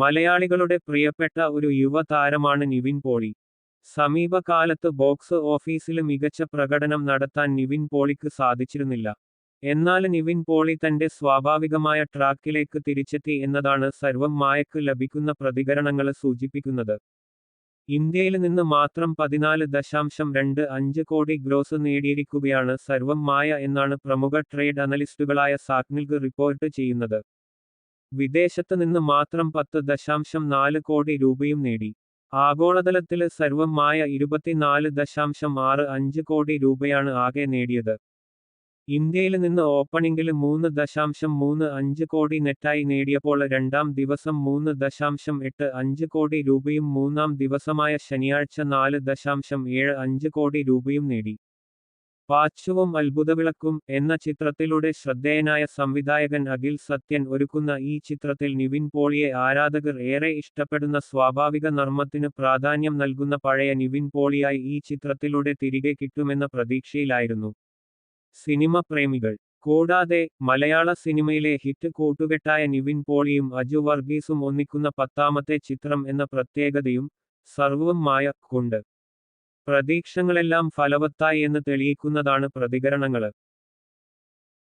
മലയാളികളുടെ പ്രിയപ്പെട്ട ഒരു യുവതാരമാണ് നിവിൻ പോളി. സമീപകാലത്ത് ബോക്സ് ഓഫീസിൽ മികച്ച പ്രകടനം നടത്താൻ നിവിൻ പോളിക്ക് സാധിച്ചിരുന്നില്ല. എന്നാൽ നിവിൻ പോളി തന്റെ സ്വാഭാവികമായ ട്രാക്കിലേക്ക് തിരിച്ചെത്തി എന്നതാണ് സർവം മായക്ക് ലഭിക്കുന്ന പ്രതികരണങ്ങൾ സൂചിപ്പിക്കുന്നത്. ഇന്ത്യയിൽ നിന്ന് മാത്രം പതിനാല് ദശാംശം രണ്ട് അഞ്ച് കോടി ഗ്രോസ് നേടിയിരിക്കുകയാണ് സർവം മായ എന്നാണ് പ്രമുഖ ട്രേഡ് അനലിസ്റ്റുകളായ സാക്നിൽഗ് റിപ്പോർട്ട് ചെയ്യുന്നത്. വിദേശത്ത് നിന്ന് മാത്രം പത്ത് ദശാംശം നാല് കോടി രൂപയും നേടി. ആഗോളതലത്തിൽ സർവമായ ഇരുപത്തിനാല് ദശാംശം ആറ് അഞ്ച് കോടി രൂപയാണ് ആകെ നേടിയത്. ഇന്ത്യയിൽ നിന്ന് ഓപ്പണിംഗിൽ മൂന്ന് ദശാംശം മൂന്ന് അഞ്ച് കോടി നെറ്റായി നേടിയപ്പോൾ രണ്ടാം ദിവസം മൂന്ന് ദശാംശം എട്ട് അഞ്ച് കോടി രൂപയും മൂന്നാം ദിവസമായ ശനിയാഴ്ച നാല് ദശാംശം ഏഴ് അഞ്ച് കോടി രൂപയും നേടി. പാച്ചുവും അത്ഭുതവിളക്കും എന്ന ചിത്രത്തിലൂടെ ശ്രദ്ധേയനായ സംവിധായകൻ അഖിൽ സത്യൻ ഒരുക്കുന്ന ഈ ചിത്രത്തിൽ നിവിൻ പോളിയെ ആരാധകർ ഏറെ ഇഷ്ടപ്പെടുന്ന സ്വാഭാവിക നർമ്മത്തിന് പ്രാധാന്യം നൽകുന്ന പഴയ നിവിൻ പോളിയായി ഈ ചിത്രത്തിലൂടെ തിരികെ കിട്ടുമെന്ന പ്രതീക്ഷയിലായിരുന്നു. സിനിമ പ്രേമികൾ. കൂടാതെ മലയാള സിനിമയിലെ ഹിറ്റ് കൂട്ടുകെട്ടായ നിവിൻ പോളിയും അജു വർഗീസും ഒന്നിക്കുന്ന പത്താമത്തെ ചിത്രം എന്ന പ്രത്യേകതയും സർവമായ കൊണ്ട് പ്രതീക്ഷകളെല്ലാം ഫലവത്തായി എന്ന് തെളിയിക്കുന്നതാണ് പ്രതികരണങ്ങൾ.